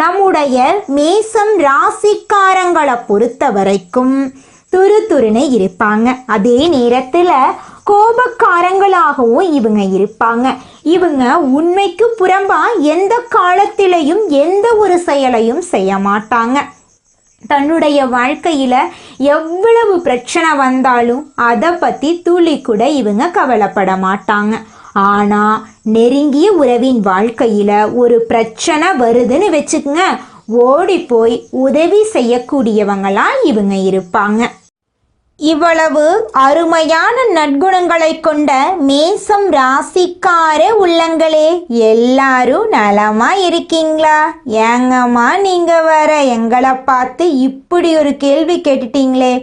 நம்முடைய மேசம் ராசிக்காரங்களை பொறுத்த வரைக்கும் துரு துருன்னு இருப்பாங்க. அதே நேரத்தில் கோபக்காரங்களாகவும் இவங்க இருப்பாங்க. இவங்க உண்மைக்கு புறம்பா எந்த காலத்திலையும் எந்த ஒரு செயலையும் செய்ய மாட்டாங்க. தன்னுடைய வாழ்க்கையில எவ்வளவு பிரச்சனை வந்தாலும் அதை பத்தி துளி கூட இவங்க கவலைப்பட மாட்டாங்க. ஆனால் நெருங்கிய உறவின் வாழ்க்கையில் ஒரு பிரச்சனை வருதுன்னு வச்சுக்கோங்க. ஓடி போய் உதவி செய்யக்கூடியவங்களாம் இவங்க இருப்பாங்க. இவ்வளவு அருமையான நற்குணங்களை கொண்ட மேசம் ராசிக்கார உள்ளங்களே எல்லாரும் நலமா இருக்கீங்களா? ஏங்கம்மா நீங்க வர எங்களை பார்த்து இப்படி ஒரு கேள்வி கேட்டுட்டீங்களே.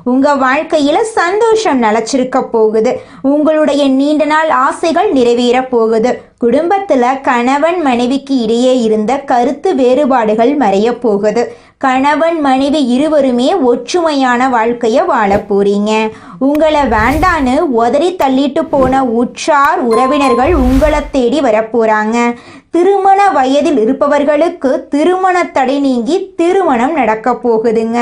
உங்கள் வாழ்க்கையில் சந்தோஷம் நிலச்சிருக்க போகுது. உங்களுடைய நீண்ட நாள் ஆசைகள் நிறைவேற போகுது. குடும்பத்தில் கணவன் மனைவிக்கு இடையே இருந்த கருத்து வேறுபாடுகள் மறைய போகுது. கணவன் மனைவி இருவருமே ஒற்றுமையான வாழ்க்கையை வாழ போறீங்க. உங்களை வேண்டான்னு உதறி தள்ளிட்டு போன உற்றார் உறவினர்கள் உங்களை தேடி வரப்போறாங்க. திருமண வயதில் இருப்பவர்களுக்கு திருமண தடை நீங்கி திருமணம் நடக்க போகுதுங்க.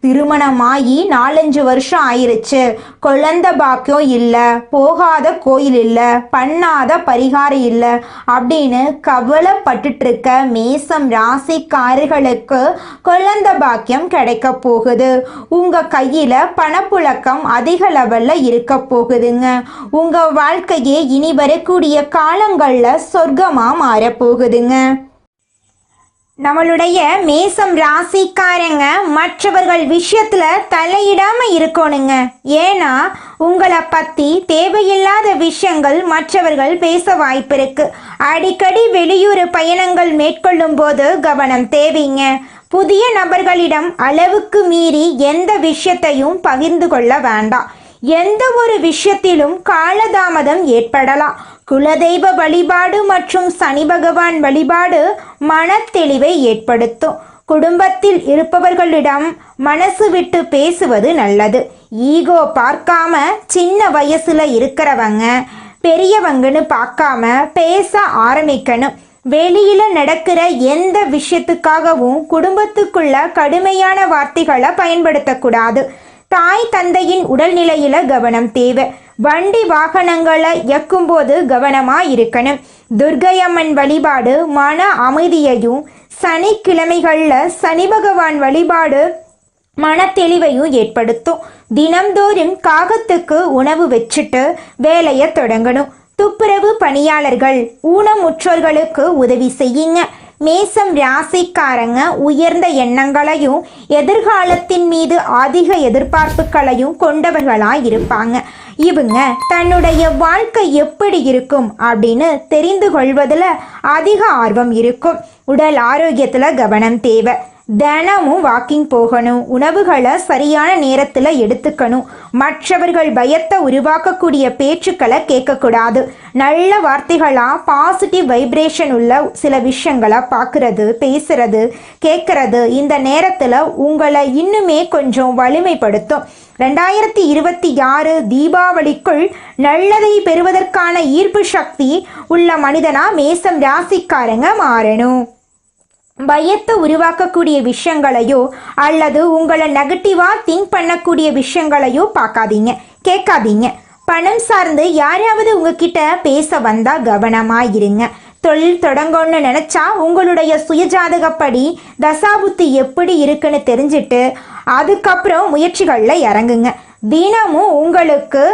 திருமணமாகி நாலஞ்சு வருஷம் ஆயிருச்சு. குழந்த பாக்கியம் இல்லை போகாத கோயில் இல்லை பண்ணாத பரிகாரம் இல்லை அப்படின்னு கவலைப்பட்டுட்டு இருக்க மேசம் ராசிக்காரர்களுக்கு குழந்த பாக்கியம் கிடைக்க போகுது. உங்க கையில பணப்புழக்கம் அதிக லெவல்ல இருக்க போகுதுங்க. உங்கள் வாழ்க்கையே இனி வரக்கூடிய காலங்களில் சொர்க்கமாக மாற போகுதுங்க. நம்மளுடைய மேசம் ராசிக்காரங்க மற்றவர்கள் விஷயத்துல தலையிடாமல் இருக்கணுங்க. ஏன்னா உங்களை பற்றி தேவையில்லாத விஷயங்கள் மற்றவர்கள் பேச வாய்ப்பு இருக்கு. அடிக்கடி வெளியூர் பயணங்கள் மேற்கொள்ளும் போது கவனம் தேவைங்க. புதிய நபர்களிடம் அளவுக்கு மீறி எந்த விஷயத்தையும் பகிர்ந்து கொள்ள வேண்டாம். எந்த ஒரு விஷயத்திலும் காலதாமதம் ஏற்படலாம். குலதெய்வ வழிபாடு மற்றும் சனி பகவான் வழிபாடு மனத்தெளிவை ஏற்படுத்தும். குடும்பத்தில் இருப்பவர்களிடம் மனசு விட்டு பேசுவது நல்லது. ஈகோ பார்க்காம சின்ன வயசுல இருக்கிறவங்க பெரியவங்கன்னு பார்க்காம பேச ஆரம்பிக்கணும். வெளியில நடக்கிற எந்த விஷயத்துக்காகவும் குடும்பத்துக்குள்ள கடுமையான வார்த்தைகளை பயன்படுத்தக்கூடாது. தாய் தந்தையின் உடல்நிலையில கவனம் தேவை. வண்டி வாகனங்களை இயக்கும்போது கவனமா இருக்கணும். துர்கையம்மன் வழிபாடு மன அமைதியையும் சனிக்கிழமைகளில் சனி பகவான் வழிபாடு மனத்தெளிவையும் ஏற்படுத்தும். தினம்தோறும் காகத்துக்கு உணவு வச்சுட்டு வேலையை தொடங்கணும். துப்புரவு பணியாளர்கள் ஊனமுற்றோர்களுக்கு உதவி செய்யுங்க. மேசம் ராசிக்காரங்க உயர்ந்த எண்ணங்களையும் எதிர்காலத்தின் மீது அதிக எதிர்பார்ப்புகளையும் கொண்டவர்களாக இருப்பாங்க. இவங்க தன்னுடைய வாழ்க்கை எப்படி இருக்கும் அப்படின்னு தெரிந்து கொள்வதில் அதிக ஆர்வம் இருக்கும். உடல் ஆரோக்கியத்தில் கவனம் தேவை. தினமும் வாக்கிங் போகணும். உணவுகளை சரியான நேரத்தில் எடுத்துக்கணும். மற்றவர்கள் பயத்தை உருவாக்கக்கூடிய பேச்சுக்களை கேட்கக்கூடாது. நல்ல வார்த்தைகளாக பாசிட்டிவ் வைப்ரேஷன் உள்ள சில விஷயங்களை பார்க்குறது பேசுறது கேட்குறது. இந்த நேரத்தில் உங்களை இன்னுமே கொஞ்சம் வலிமைப்படுத்தும். ரெண்டாயிரத்தி இருபத்தி ஆறு தீபாவளிக்குள் நல்லதை பெறுவதற்கான ஈர்ப்பு சக்தி உள்ள மனிதனா மேசம் ராசிக்காரங்க மாறணும். பயத்தை உருவாக்கக்கூடிய விஷயங்களையோ அல்லது உங்களை நெகட்டிவாக திங்க் பண்ணக்கூடிய விஷயங்களையோ பார்க்காதீங்க. கேட்காதீங்க. பணம் சார்ந்து யாராவது உங்ககிட்ட பேச வந்தால் கவனமாக இருங்க. தொழில் தொடங்கணும்னு நினச்சா உங்களுடைய சுயஜாதகப்படி தசாபுத்தி எப்படி இருக்குன்னு தெரிஞ்சுட்டு அதுக்கப்புறம் முயற்சிகளில் இறங்குங்க. தினமும் உங்களுக்கு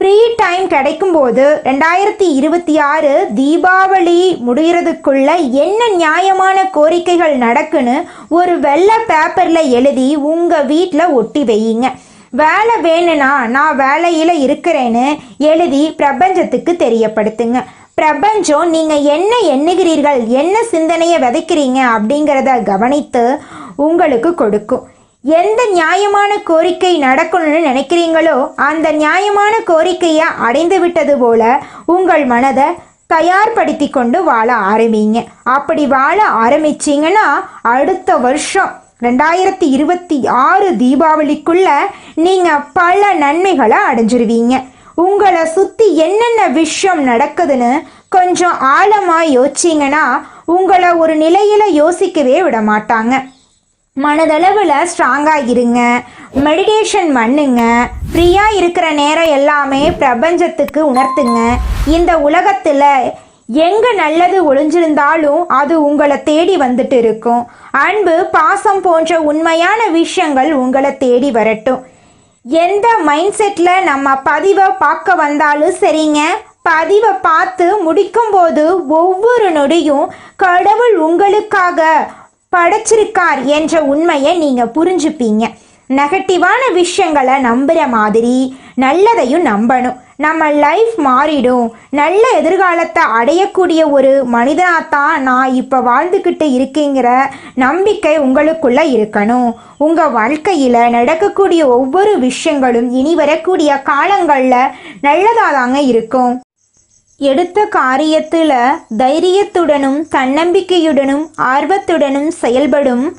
ஃப்ரீ டைம் கிடைக்கும்போது ரெண்டாயிரத்தி இருபத்தி ஆறு தீபாவளி முடிகிறதுக்குள்ள என்ன நியாயமான கோரிக்கைகள் நடக்குன்னு ஒரு வெள்ளை பேப்பரில் எழுதி உங்கள் வீட்டில் ஒட்டி வையுங்க. வேலை வேணும்னா நான் வேலையில் இருக்கிறேன்னு எழுதி பிரபஞ்சத்துக்கு தெரியப்படுத்துங்க. பிரபஞ்சம் நீங்கள் என்ன எண்ணுகிறீர்கள் என்ன சிந்தனையை விதைக்கிறீங்க அப்படிங்கிறத கவனித்து உங்களுக்கு கொடுக்கும். எந்த நியாயமான கோரிக்கை நடக்கணும்னு நினைக்கிறீங்களோ அந்த நியாயமான கோரிக்கையை அடைந்து விட்டது போல உங்கள் மனதை தயார்படுத்தி கொண்டு வாழ ஆரம்பிங்க. அப்படி வாழ ஆரம்பிச்சிங்கன்னா அடுத்த வருஷம் ரெண்டாயிரத்தி இருபத்தி ஆறு தீபாவளிக்குள்ள நீங்கள் பல நன்மைகளை அடைஞ்சிருவீங்க. உங்களை சுற்றி என்னென்ன விஷயம் நடக்குதுன்னு கொஞ்சம் ஆழமாக யோசிச்சிங்கன்னா உங்களை ஒரு நிலையில் யோசிக்கவே விட மாட்டாங்க மனதளவில் ஸ்ட்ராங்காக இருங்க. மெடிடேஷன் பண்ணுங்க. ஃப்ரீயாக இருக்கிற நேரம் எல்லாமே பிரபஞ்சத்துக்கு உணர்த்துங்க. இந்த உலகத்தில் எங்கே நல்லது ஒளிஞ்சிருந்தாலும் அது உங்களை தேடி வந்துட்டு இருக்கும். அன்பு பாசம் போன்ற உண்மையான விஷயங்கள் உங்களை தேடி வரட்டும். எந்த மைண்ட் செட்டில் நம்ம பதிவை பார்க்க வந்தாலும் சரிங்க. பதிவை பார்த்து முடிக்கும்போது ஒவ்வொரு நொடியும் கடவுள் உங்களுக்காக படைச்சிருக்கார் என்ற உண்மையை நீங்கள் புரிஞ்சுப்பீங்க. நெகட்டிவான விஷயங்களை நம்புகிற மாதிரி நல்லதையும் நம்பணும். நம்ம லைஃப் மாறிடும். நல்ல எதிர்காலத்தை அடையக்கூடிய ஒரு மனிதனாகத்தான் நான் இப்போ வாழ்ந்துக்கிட்டு இருக்கேங்கிற நம்பிக்கை உங்களுக்குள்ளே இருக்கணும். உங்கள் வாழ்க்கையில் நடக்கக்கூடிய ஒவ்வொரு விஷயங்களும் இனி வரக்கூடிய காலங்களில் நல்லதாக தாங்க இருக்கும். எடுத்த காரியத்தில் தைரியத்துடனும் தன்னம்பிக்கையுடனும் ஆர்வத்துடனும் செயல்படும்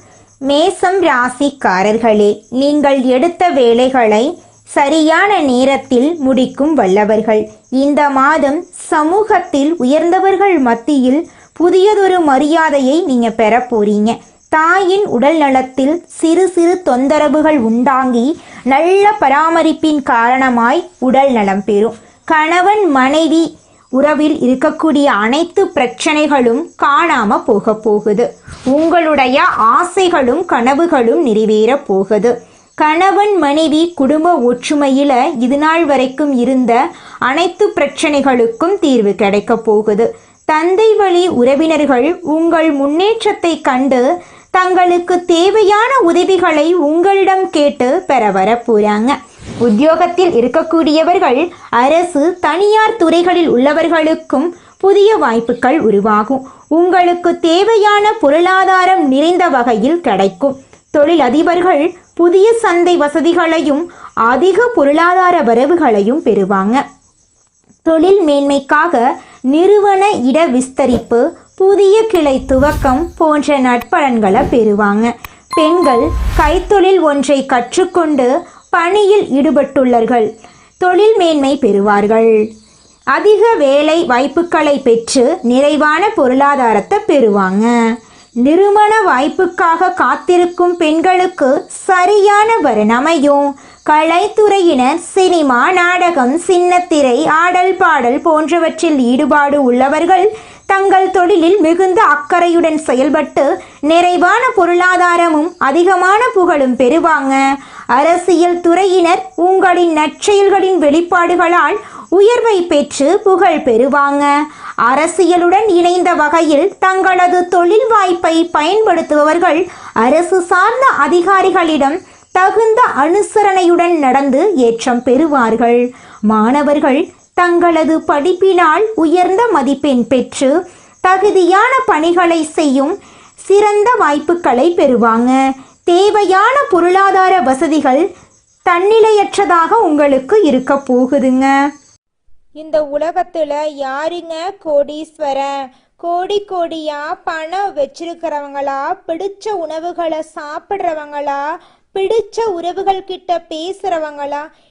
மேசம் ராசிக்காரர்களே நீங்கள் எடுத்த வேலைகளை சரியான நேரத்தில் முடிக்கும் வல்லவர்கள். இந்த மாதம் சமூகத்தில் உயர்ந்தவர்கள் மத்தியில் புதியதொரு மரியாதையை நீங்க பெற போறீங்க. தாயின் உடல் நலத்தில் சிறு சிறு தொந்தரவுகள் உண்டாங்கி நல்ல பராமரிப்பின் காரணமாய் உடல் நலம் பெறும். கணவன் மனைவி உறவில் இருக்கக்கூடிய அனைத்து பிரச்சனைகளும் காணாம போக போகுது. உங்களுடைய ஆசைகளும் கனவுகளும் நிறைவேற போகுது. கணவன் மனைவி குடும்ப ஒற்றுமையில இது நாள் வரைக்கும் இருந்த அனைத்து பிரச்சனைகளுக்கும் தீர்வு கிடைக்க போகுது. தந்தை வழி உறவினர்கள் உங்கள் முன்னேற்றத்தை கண்டு தங்களுக்கு தேவையான உதவிகளை உங்களிடம் கேட்டு பெற வர போறாங்க. உத்தியோகத்தில் இருக்கக்கூடியவர்கள் அரசு தனியார் துறைகளில் உள்ளவர்களுக்கும் புதிய வாய்ப்புகள் உருவாகும். உங்களுக்கு தேவையான பொருளாதாரம் நிறைந்த வகையில் கிடைக்கும். தொழிலதிபர்கள் புதிய சந்தை வசதிகளையும் அதிக பொருளாதார வரவுகளையும் பெறுவாங்க. தொழில் மேன்மைக்காக நிறுவன இட விஸ்தரிப்பு புதிய கிளை துவக்கம் போன்ற நட்பலன்களை பெறுவாங்க. பெண்கள் கைத்தொழில் ஒன்றை கற்றுக்கொண்டு பணியில் ஈடுபட்டுள்ளார்கள். தொழில் மேன்மை பெறுவார்கள். அதிக வேலை வாய்ப்புகளை பெற்று நிறைவான பொருளாதாரத்தை பெறுவாங்க. நிறுவன வாய்ப்புக்காக காத்திருக்கும் பெண்களுக்கு சரியான வரணமையும் கலைத்துறையினர் சினிமா நாடகம் சின்னத்திரை ஆடல் பாடல் போன்றவற்றில் ஈடுபாடு உள்ளவர்கள் தங்கள் தொழிலில் மிகுந்த அக்கறையுடன் செயல்பட்டு நிறைவான பொருளாதாரமும் அதிகமான புகழும் பெறுவாங்க. அரசியல் துறையினர் உங்களின் நற்செயல்களின் வெளிப்பாடுகளால் உயர்வை பெற்று புகழ் பெறுவாங்க. அரசியலுடன் இணைந்த வகையில் தங்களது தொழில் வாய்ப்பை பயன்படுத்துபவர்கள் அரசு சார்ந்த அதிகாரிகளிடம் தகுந்த அனுசரணையுடன் நடந்து ஏற்றம் பெறுவார்கள். மாணவர்கள் தங்களது படிப்பினால் உயர்ந்த மதிப்பெண் பெற்று தகுதியான பணிகளை செய்யும் சிறந்த வாய்ப்புகளை பெறுவாங்க. தேவையான பொருளாதார வசதிகள் தன்னிலையற்றதாக உங்களுக்கு இருக்க போகுதுங்க. இந்த உலகத்துல யாருங்க கோடீஸ்வரன் கோடி கோடியா பணம் வச்சிருக்கிறவங்களா? பிடிச்ச உணவுகளை சாப்பிட்றவங்களா? பிடிச்ச உறவுகள் கிட்ட பேசுறவங்களா?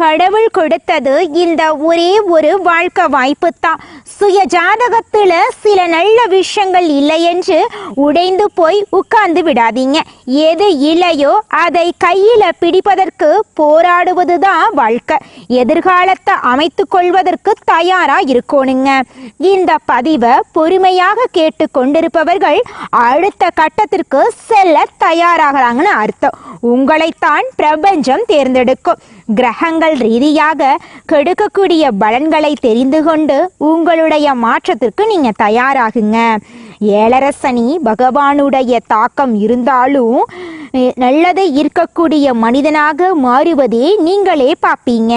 கடவுள் கொடுத்தது இந்த ஒரே ஒரு வாழ்க்கை வாய்ப்பு தான் சுய ஜாதகத்தில் சில நல்ல விஷயங்கள் இல்லை என்று உடைந்து போய் உட்கார்ந்து விடாதீங்க. எது இல்லையோ அதை கையில் பிடிப்பதற்கு போராடுவது தான் வாழ்க்கை. எதிர்காலத்தை அமைத்து கொள்வதற்கு தயாரா இருக்கணுங்க. இந்த பதிவை பொறுமையாக கேட்டு கொண்டிருப்பவர்கள் அடுத்த கட்டத்திற்கு செல்ல தயாராகிறாங்கன்னு அர்த்தம். உங்களைத்தான் பிரபஞ்சம் தேர்ந்தெடுக்கும். கிரகங்கள் ரீதியாக கெடுக்கக்கூடிய பலன்களை தெரிந்து கொண்டு உங்களுடைய மாற்றத்திற்கு நீங்க தயாராகுங்க. ஏழரசனி பகவானுடைய தாக்கம் இருந்தாலும் நல்லதை இருக்கக்கூடிய மனிதனாக மாறுவதே நீங்களே பார்ப்பீங்க.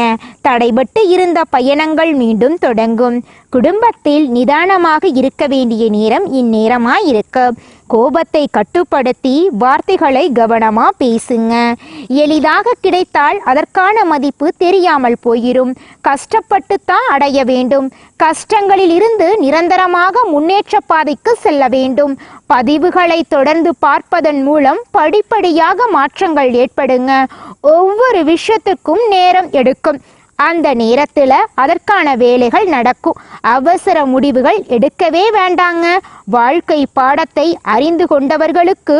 தடைபட்டு இருந்த பயணங்கள் மீண்டும் தொடங்கும். குடும்பத்தில் நிதானமாக இருக்க வேண்டிய நேரம் இந்நேரமாக இருக்கு. கோபத்தை கட்டுப்படுத்தி வார்த்தைகளை கவனமா பேசுங்க. எளிதாக கிடைத்தால் அதற்கான மதிப்பு தெரியாமல் போயிடும் கஷ்டப்பட்டு தான் அடைய வேண்டும். கஷ்டங்களில் இருந்து நிரந்தரமாக முன்னேற்ற பாதைக்கு செல்ல வேண்டும். பதிவுகளை தொடர்ந்து பார்ப்பதன் மூலம் படிப்படியாக மாற்றங்கள் ஏற்படுங்க. ஒவ்வொரு விஷயத்துக்கும் நேரம் எடுக்கும். அந்த நேரத்துல அதற்கான வேலைகள் நடக்கும். அவசர முடிவுகள் எடுக்கவே வேண்டாங்க. வாழ்க்கை பாடத்தை அறிந்து கொண்டவர்களுக்கு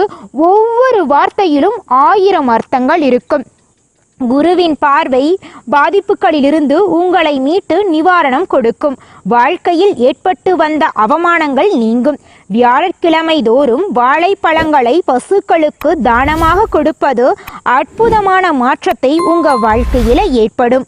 ஒவ்வொரு வார்த்தையிலும் ஆயிரம் அர்த்தங்கள் இருக்கும். குருவின் பார்வை பாதிப்புகளிலிருந்து உங்களை மீட்டு நிவாரணம் கொடுக்கும். வாழ்க்கையில் ஏற்பட்டு வந்த அவமானங்கள் நீங்கும். வியாழக்கிழமை தோறும் வாழைப்பழங்களை பசுக்களுக்கு தானமாக கொடுப்பது அற்புதமான மாற்றத்தை உங்கள் வாழ்க்கையில ஏற்படும்.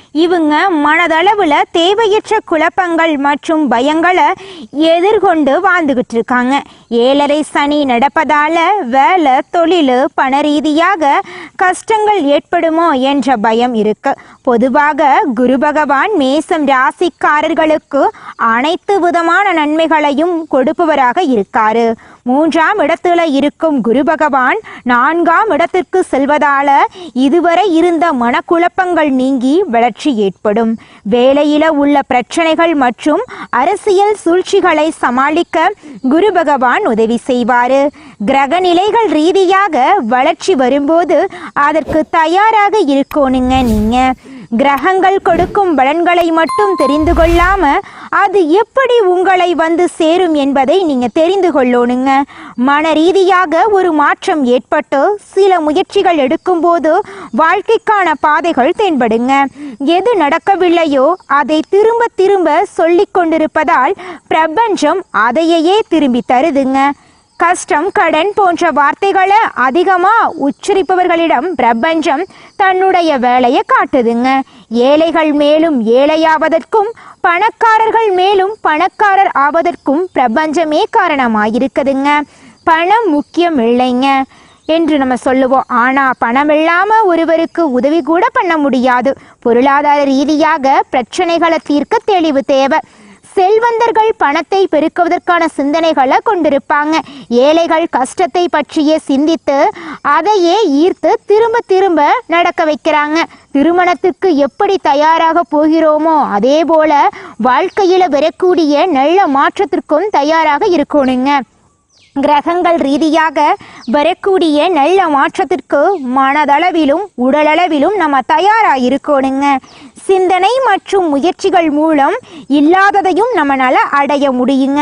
இவங்க மனதளவுல தேவையற்ற குழப்பங்கள் மற்றும் பயங்களை எதிர்கொண்டு வாழ்ந்துகிட்டு இருக்காங்க. ஏழரை சனி நடப்பதால வேலை தொழில் பண ரீதியாக கஷ்டங்கள் ஏற்படுமோ என்ற பயம் இருக்கு. பொதுவாக குரு பகவான் மேசம் ராசிக்காரர்களுக்கு அனைத்து விதமான நன்மைகளையும் கொடுப்பவராக இருக்காரு. மூன்றாம் இடத்துல இருக்கும் குரு பகவான் நான்காம் இடத்திற்கு செல்வதால இதுவரை இருந்த மனக்குழப்பங்கள் நீங்கி வளர்ச்சி ஏற்படும். வேலையில உள்ள பிரச்சனைகள் மற்றும் அரசியல் சூழ்ச்சிகளை சமாளிக்க குரு பகவான் உதவி செய்வாரு. கிரக நிலைகள் ரீதியாக வளர்ச்சி வரும்போது அதற்கு தயாராக இருக்கணுங்க நீங்க. கிரகங்கள் கொடுக்கும் பலன்களை மட்டும் தெரிந்து கொள்ளாம அது எப்படி உங்களை வந்து சேரும் என்பதை நீங்க தெரிந்து கொள்ளணுங்க. மன ரீதியாக ஒரு மாற்றம் ஏற்பட்டு சில முயற்சிகள் எடுக்கும்போது வாழ்க்கைக்கான பாதைகள் தென்படுங்க. எது நடக்கவில்லையோ அதை திரும்ப திரும்ப சொல்லிக் கொண்டிருப்பதால் பிரபஞ்சம் அதையே திரும்பி தருதுங்க. கஷ்டம் கடன் போன்ற வார்த்தைகளை அதிகமா உச்சரிப்பவர்களிடம் பிரபஞ்சம் தன்னுடைய வேலையை காட்டுதுங்க. ஏழைகள் மேலும் ஏழையாவதற்கும் பணக்காரர்கள் மேலும் பணக்காரர் ஆவதற்கும் பிரபஞ்சமே காரணமாயிருக்குதுங்க. பணம் முக்கியம் இல்லைங்க என்று நம்ம சொல்லுவோம். ஆனால் பணம் இல்லாமல் ஒருவருக்கு உதவி கூட பண்ண முடியாது. பொருளாதார ரீதியாக பிரச்சனைகளை தீர்க்க தெளிவு தேவை. செல்வந்தர்கள் பணத்தை பெருக்குவதற்கான சிந்தனைகளை கொண்டிருப்பாங்க. ஏழைகள் கஷ்டத்தை பற்றியே சிந்தித்து அதையே ஈர்த்து திரும்ப திரும்ப நடக்க வைக்கிறாங்க. திருமணத்துக்கு எப்படி தயாராக போகிறோமோ அதே போல வாழ்க்கையில் வரக்கூடிய நல்ல மாற்றத்திற்கும் தயாராக இருக்கணுங்க. கிரகங்கள் ரீதியாக வரக்கூடிய நல்ல மாற்றத்திற்கு மனதளவிலும் உடலளவிலும் நம்ம தயாராக இருக்கணுங்க சிந்தனை மற்றும் முயற்சிகள் மூலம் இல்லாததையும் நம்மளால அடைய முடியுங்க.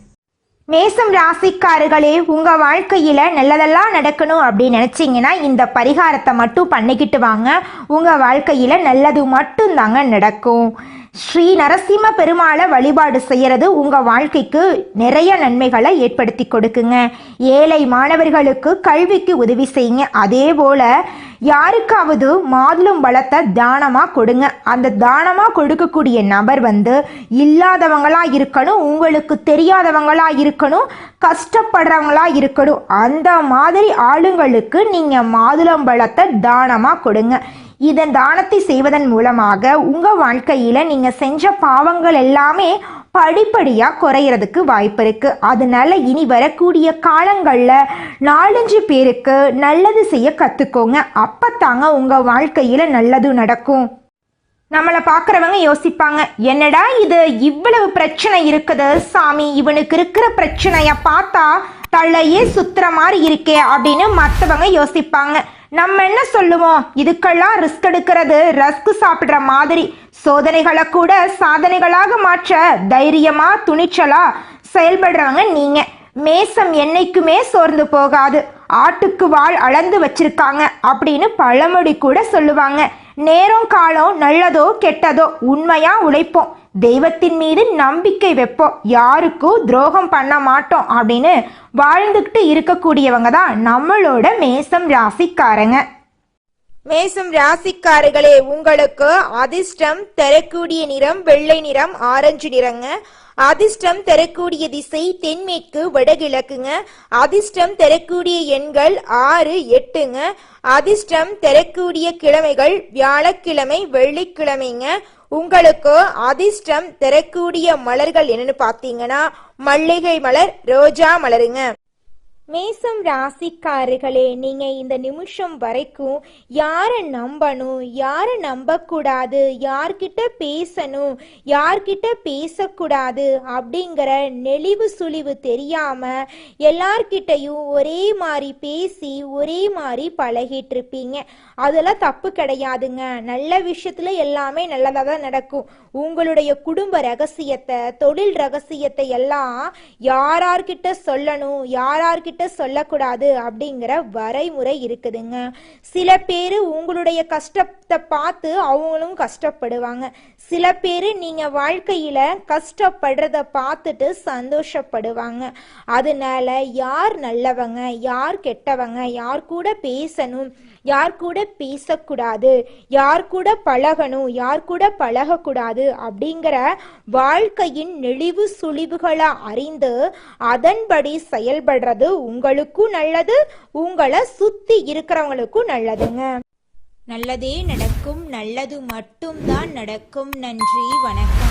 மேசம் ராசிக்காரர்களே உங்க வாழ்க்கையில நல்லதெல்லாம் நடக்கணும் அப்படின்னு நினைச்சீங்கன்னா இந்த பரிகாரத்தை மட்டும் பண்ணிக்கிட்டு வாங்க. உங்க வாழ்க்கையில நல்லது மட்டும்தாங்க நடக்கும். ஸ்ரீ நரசிம்ம பெருமாளை வழிபாடு செய்யறது உங்க வாழ்க்கைக்கு நிறைய நன்மைகளை ஏற்படுத்தி கொடுக்குங்க. ஏழை மாணவர்களுக்கு கல்விக்கு உதவி செய்யுங்க. அதே போல யாருக்காவது மாதுளம் பழத்தை தானமாக கொடுங்க. அந்த தானமாக கொடுக்கக்கூடிய நபர் வந்து இல்லாதவங்களா இருக்கணும் உங்களுக்கு தெரியாதவங்களா இருக்கணும் கஷ்டப்படுறவங்களா இருக்கணும். அந்த மாதிரி ஆளுங்களுக்கு நீங்கள் மாதுளம் பழத்தை தானமாக கொடுங்க. இதன் தானத்தை செய்வதன் மூலமாக உங்கள் வாழ்க்கையில் நீங்கள் செஞ்ச பாவங்கள் எல்லாமே படிப்படியாக குறையிறதுக்கு வாய்ப்பு இருக்குது அதனால இனி வரக்கூடிய காலங்களில் நாலஞ்சு பேருக்கு நல்லது செய்ய கற்றுக்கோங்க அப்போ தாங்க உங்கள் வாழ்க்கையில் நல்லது நடக்கும். நம்மளை பார்க்குறவங்க யோசிப்பாங்க என்னடா இது? இவ்வளவு பிரச்சனை இருக்குது. சாமி இவனுக்கு இருக்கிற பிரச்சனையை பார்த்தா தலையே சுத்துற மாதிரி இருக்கே அப்படின்னு மற்றவங்க யோசிப்பாங்க. நம்ம என்ன சொல்லுவோம்? இதுக்கெல்லாம் ரிஸ்க் எடுக்கிறது ரஸ்க் சாப்பிடுற மாதிரி. சோதனைகளை கூட சாதனைகளாக மாற்ற தைரியமா துணிச்சலா செயல்படுறவங்க நீங்க. மேசம் என்னைக்குமே சோர்ந்து போகாது. ஆட்டுக்கு வாள் அளந்து வச்சிருக்காங்க அப்படின்னு பழமொழி கூட சொல்லுவாங்க. நேரம் காலம் நல்லதோ கெட்டதோ உண்மையா உழைப்போம். தெய்வத்தின் மீது நம்பிக்கை வைப்போம். யாருக்கும் துரோகம் பண்ண மாட்டோம் அப்படின்னு வாழ்ந்துக்கிட்டு இருக்கக்கூடியவங்க தான் நம்மளோட மேசம் ராசிக்காரங்க. மேசம் ராசிக்காரர்களே உங்களுக்கு அதிர்ஷ்டம் தரக்கூடிய நிறம் வெள்ளை நிறம் ஆரஞ்சு நிறங்க. அதிர்ஷ்டம் தரக்கூடிய திசை தென்மேற்கு வடகிழக்குங்க. அதிர்ஷ்டம் தரக்கூடிய எண்கள் ஆறு எட்டுங்க. அதிர்ஷ்டம் தரக்கூடிய கிழமைகள் வியாழக்கிழமை வெள்ளிக்கிழமைங்க. உங்களுக்கு அதிர்ஷ்டம் தரக்கூடிய மலர்கள் என்னன்னு பார்த்தீங்கன்னா மல்லிகை மலர் ரோஜா மலருங்க. மேசம் ராசிக்காரர்களே நீங்க இந்த நிமிஷம் வரைக்கும் யாரை நம்பணும் யாரை நம்பக்கூடாது யார்கிட்ட பேசணும் யார்கிட்ட பேசக்கூடாது அப்படிங்கிற நெளிவு சுழிவு தெரியாம எல்லார்கிட்டையும் ஒரே மாதிரி பேசி ஒரே மாதிரி பழகிட்டு இருப்பீங்க அதெல்லாம் தப்பு கிடையாதுங்க. நல்ல விஷயத்துல எல்லாமே நல்லதாக தான் நடக்கும். உங்களுடைய குடும்ப ரகசியத்தை தொழில் ரகசியத்தை எல்லாம் யாரார்கிட்ட சொல்லணும் யாரார்கிட்ட உங்ககிட்ட சொல்லக்கூடாது அப்படிங்கிற வரைமுறை இருக்குதுங்க. சில பேர் உங்களுடைய கஷ்டத்தை பார்த்து அவங்களும் கஷ்டப்படுவாங்க. சில பேர் நீங்கள் வாழ்க்கையில் கஷ்டப்படுறத பார்த்துட்டு சந்தோஷப்படுவாங்க. அதனால யார் நல்லவங்க யார் கெட்டவங்க யார் கூட பேசணும் யார் கூட பேசக்கூடாது யார் கூட பழகணும் யார் கூட பழகக்கூடாது அப்படிங்கிற வாழ்க்கையின் நெளிவு சுழிவுகளை அறிந்து அதன்படி செயல்படுறது உங்களுக்கும் நல்லது உங்களை சுத்தி இருக்கிறவங்களுக்கும் நல்லதுங்க. நல்லதே நடக்கும் நல்லது மட்டும்தான் நடக்கும். நன்றி வணக்கம்.